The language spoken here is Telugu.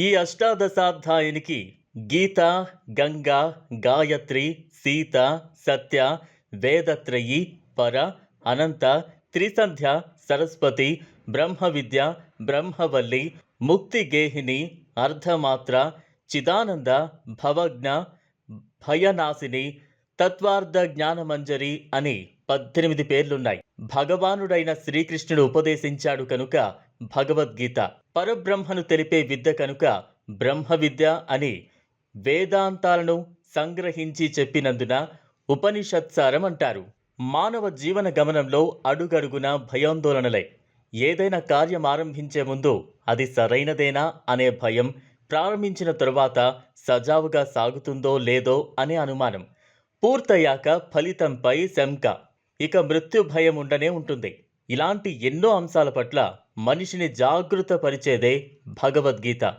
ఈ అష్టాదశాధ్యాయునికి గీత గంగా గాయత్రి సీత సత్య వేదత్రయి పర అనంత త్రిసంధ్య సరస్వతి బ్రహ్మ విద్య బ్రహ్మవల్లి ముక్తిగేహిని అర్ధమాత్ర చిదానంద భవజ్ఞ భయనాశిని తత్వార్థ జ్ఞానమంజరి అని పద్దెనిమిది పేర్లున్నాయి. భగవానుడైన శ్రీకృష్ణుడు ఉపదేశించాడు కనుక భగవద్గీత. పరబ్రహ్మను తెలిపే విద్య కనుక బ్రహ్మ విద్య అని వేదాంతాలను సంగ్రహించి చెప్పినందున ఉపనిషత్సారం అంటారు మానవ జీవన గమనంలో అడుగడుగున భయాందోళనలే. ఏదైనా కార్యం ఆరంభించే ముందు అది సరైనదేనా అనే భయం ప్రారంభించిన తరువాత సజావుగా సాగుతుందో లేదో అనే అనుమానం. పూర్తయ్యాక ఫలితంపై శంక. ఇక మృత్యు భయం ఉండనే ఉంటుంది. ఇలాంటి ఎన్నో అంశాల పట్ల మనిషిని జాగృత పరిచేదే భగవద్గీత.